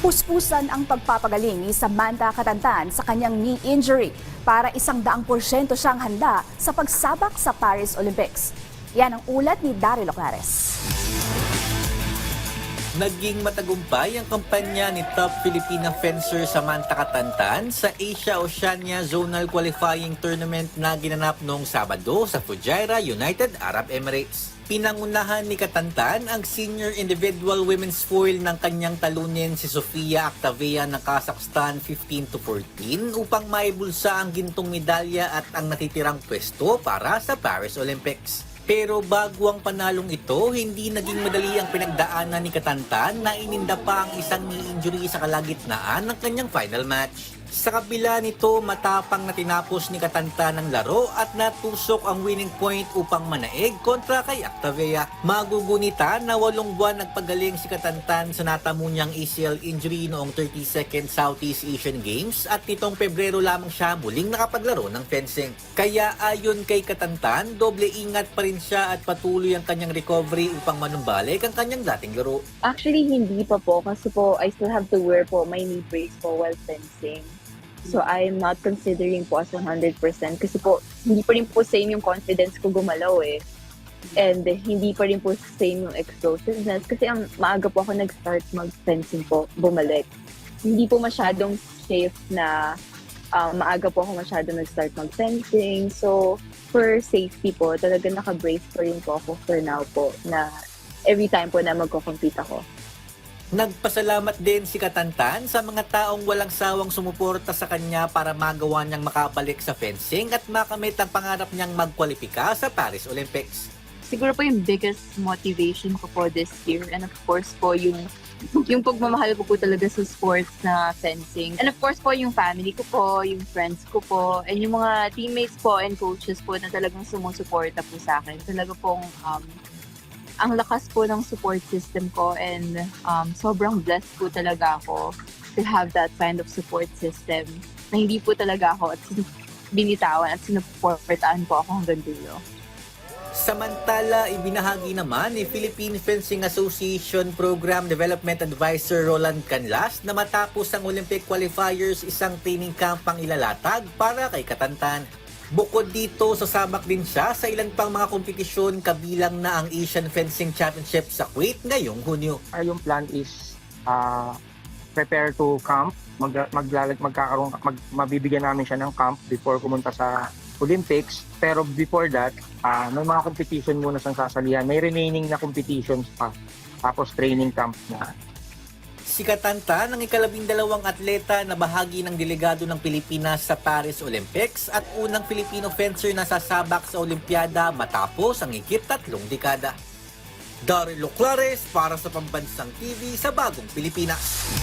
Puspusan ang pagpapagaling ni Samantha Katantan sa kanyang knee injury para isang daang porsyento siyang handa sa pagsabak sa Paris Olympics. Yan ang ulat ni Daryl Oclares. Naging matagumpay ang kampanya ni top Filipina fencer Samantha Katantan sa Asia-Oceania Zonal Qualifying Tournament na ginanap noong Sabado sa Fujairah, United Arab Emirates. Pinangunahan ni Katantan ang senior individual women's foil ng kanyang talunin si Sofia Octavia ng Kazakhstan 15 to 14 upang maibulsa ang gintong medalya at ang natitirang pwesto para sa Paris Olympics. Pero bago ang panalong ito, hindi naging madali ang pinagdaanan ni Katantan na ininda pa ang isang knee injury sa kalagitnaan ng kanyang final match. Sa kabila nito, matapang na tinapos ni Katantan ang laro at natusok ang winning point upang manaig kontra kay Octavia. Magugunita na walong buwan nagpagaling si Katantan sa natamo niyang ACL injury noong 32nd Southeast Asian Games at nitong Pebrero lamang siya muling nakapaglaro ng fencing. Kaya ayon kay Katantan, doble ingat pa rin siya at patuloy ang kanyang recovery upang manumbalik ang kanyang dating laro. Actually, hindi pa po kasi po I still have to wear po my knee brace po while fencing. So, I'm not considering po as 100% kasi po hindi pa rin po same yung confidence ko gumalaw eh. And hindi pa rin po same yung explosiveness kasi ang maaga po ako nag-start mag-fencing po, bumalik. Hindi po masyadong safe na um, maaga po ako masyado nag-start mag-fencing. So, for safety po, talaga naka-brace pa rin po ako for now po na every time po na magko-compete ako. Nagpasalamat din si Katantan sa mga taong walang sawang sumuporta sa kanya para magawa niyang makabalik sa fencing at makamit ang pangarap niyang magkwalipika sa Paris Olympics. siguro po yung biggest motivation ko po this year. And of course po yung yung pagmamahal ko po talaga sa sports na fencing. And of course po yung family ko po, yung friends ko po, and yung mga teammates po and coaches po na talagang sumusuporta po sa akin. Talaga pong um, ang lakas po ng support system ko and um, sobrang blessed po talaga ako to have that kind of support system na hindi po talaga ako at binitawan at sinuportaan po ako hanggang dulo. Samantala, ibinahagi naman ni Philippine Fencing Association Program Development Advisor Roland Canlas na matapos ang Olympic qualifiers isang training camp ang ilalatag para kay Katantan. Bukod dito, sasabak din siya sa ilan pang mga kompetisyon kabilang na ang Asian Fencing Championship sa Kuwait ngayong Hunyo. Our yung plan is uh, prepare to camp. Mag, maglalag, magkakaroon, mag, mabibigyan namin siya ng camp before pumunta sa Olympics. Pero before that, uh, may mga competition muna siyang sasalihan. May remaining na competitions pa. Tapos training camp na. Si Katantan ang ikalabing dalawang atleta na bahagi ng delegado ng Pilipinas sa Paris Olympics at unang Filipino fencer na sasabak sa Olimpiada matapos ang higit tatlong dekada. Daryl Clares para sa Pambansang TV sa Bagong Pilipinas.